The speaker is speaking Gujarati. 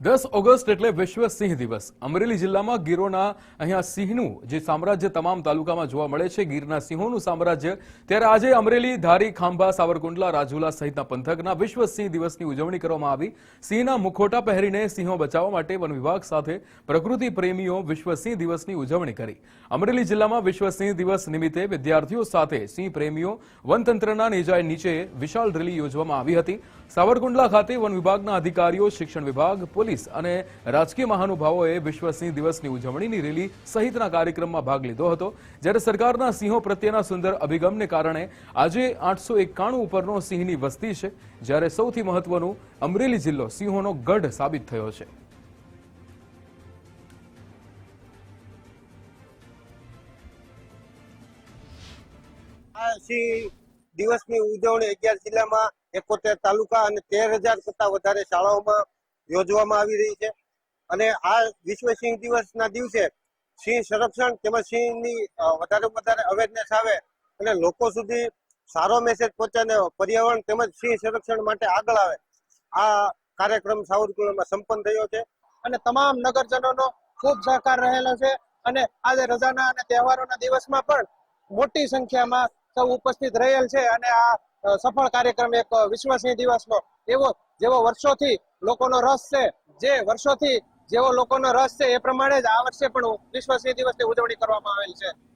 દસ ઓગસ્ટ એટલે વિશ્વ સિંહ દિવસ. અમરેલી જિલ્લામાં ગીરોના અહીંયા સિંહનું જે સામ્રાજ્ય તમામ તાલુકામાં જોવા મળે છે, ગીરના સિંહોનું સામ્રાજ્ય. ત્યારે આજે અમરેલી, ધારી, ખાંભા, સાવરકુંડલા, રાજુલા સહિતના પંથકના વિશ્વ સિંહ દિવસની ઉજવણી કરવામાં આવી. સિંહના મુખોટા પહેરીને સિંહો બચાવવા માટે વન વિભાગ સાથે પ્રકૃતિ પ્રેમીઓ વિશ્વ સિંહ દિવસની ઉજવણી કરી. અમરેલી જિલ્લામાં વિશ્વ સિંહ દિવસ નિમિત્તે વિદ્યાર્થીઓ સાથે સિંહ પ્રેમીઓ વનતંત્રના નેજાએ નીચે વિશાળ રેલી યોજવામાં આવી હતી. સાવરકુંડલા ખાતે વન વિભાગના અધિકારીઓ, શિક્ષણ વિભાગ, પોલીસ અને રાજકીય મહાનુભાવોએ વિશ્વ સિંહ દિવસની ઉજવણીની રેલી સહિતના કાર્યક્રમમાં ભાગ લીધો હતો. જ્યારે સરકારના સિંહો પ્રત્યેના સુંદર અભિગમને કારણે આજે આઠસો એકાણું ઉપરનો સિંહની વસ્તી છે. જ્યારે સૌથી મહત્વનું અમરેલી જિલ્લો સિંહોનો ગઢ સાબિત થયો છે. દિવસની ઉજવણી અગિયાર જિલ્લામાં એકોતેર તાલુકા અને તેર હજાર કરતા વધારે શાળાઓમાં યોજવામાં આવી રહી છે. અને આ વિશ્વ સિંહ દિવસના દિવસે સિંહ સંરક્ષણ તેમજ સિંહની વધારે વધારે અવેરનેસ આવે અને લોકો સુધી સારો મેસેજ પહોંચે અને પર્યાવરણ તેમજ સિંહ સંરક્ષણ માટે આગળ આવે. આ કાર્યક્રમ સાવરકુંડલામાં સંપન્ન થયો છે. અને તમામ નગરજનોનો ખૂબ સહકાર રહેલો છે. અને આજે રજાના અને તહેવારોના દિવસમાં પણ મોટી સંખ્યામાં સૌ ઉપસ્થિત રહેલ છે. અને આ સફળ કાર્યક્રમ એક વિશ્વ સિંહ દિવસનો એવો, જેવો વર્ષોથી લોકોનો રસ છે. જે વર્ષોથી જેવો લોકોનો રસ છે એ પ્રમાણે જ આ વર્ષે પણ વિશ્વ સિંહ દિવસની ઉજવણી કરવામાં આવેલ છે.